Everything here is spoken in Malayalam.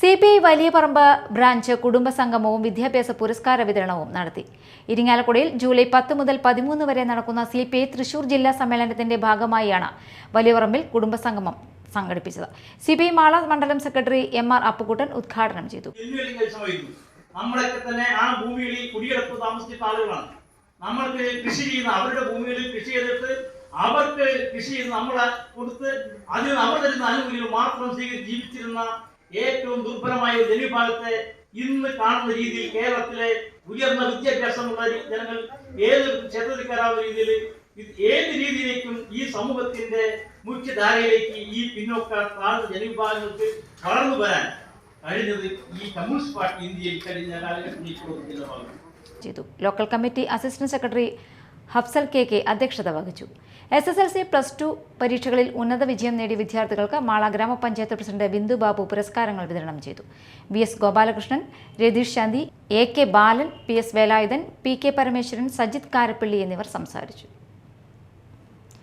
C P I Valiyaparamba branch കുടുംബസംഗമവും വിദ്യാഭ്യാസ പുരസ്കാര വിതരണവും നടത്തി. ഇരിങ്ങാലക്കുടയിൽ ജൂലൈ പത്ത് മുതൽ പതിമൂന്ന് വരെ നടക്കുന്ന സി പി ഐ തൃശൂർ ജില്ലാ സമ്മേളനത്തിന്റെ ഭാഗമായാണ് വലിയപറമ്പിൽ കുടുംബസംഗമം സംഘടിപ്പിച്ചത്. സി പി ഐ മാള മണ്ഡലം സെക്രട്ടറി എം ആർ അപ്പുകുട്ടൻ ഉദ്ഘാടനം ചെയ്തു. നമ്മളൊക്കെ തന്നെ ആ ഭൂമികളിൽ കുടിയെടുപ്പ് താമസിക്കുന്ന ആളുകളാണ്. നമ്മൾക്ക് കൃഷി ചെയ്യുന്ന അവരുടെ ഭൂമികളിൽ കൃഷി ചെയ്തിട്ട് അവർക്ക് കൃഷി ചെയ്ത് നമ്മളെ കൊടുത്ത് അതിന് അവർ തരുന്ന ആനുകൂല്യങ്ങൾ മാത്രം ജീവിച്ചിരുന്ന ഏറ്റവും ദുർബലമായ ഒരു ജനവിഭാഗത്തെ ഇന്ന് കാണുന്ന രീതിയിൽ കേരളത്തിലെ ഉയർന്ന വിദ്യാഭ്യാസമുള്ള ജനങ്ങൾ ഏത് ക്ഷേത്രത്തിൽ കയറാവുന്ന രീതിയിൽ ഏത് രീതിയിലേക്കും ഈ സമൂഹത്തിന്റെ മുഖ്യധാരയിലേക്ക് ഈ പിന്നോക്ക താഴ്ന്ന ജനവിഭാഗങ്ങൾക്ക് വളർന്നു വരാൻ കഴിഞ്ഞത് ഈ കമ്മ്യൂണിസ്റ്റ് പാർട്ടി ഇന്ത്യയിൽ കഴിഞ്ഞ കാലഘട്ടത്തിൽ ചെയ്തു. Local committee assistant secretary Hafsal K K അധ്യക്ഷത വഹിച്ചു. S S L C plus two പരീക്ഷകളിൽ ഉന്നത വിജയം നേടിയ വിദ്യാർത്ഥികൾക്ക് മാള ഗ്രാമപഞ്ചായത്ത് പ്രസിഡന്റ് ബിന്ദു ബാബു പുരസ്കാരങ്ങൾ വിതരണം ചെയ്തു. V S Gopalakrishnan Ratheesh Shanthi A K Balan P S Velayudhan P K Parameswaran Sajith Karappally എന്നിവർ സംസാരിച്ചു.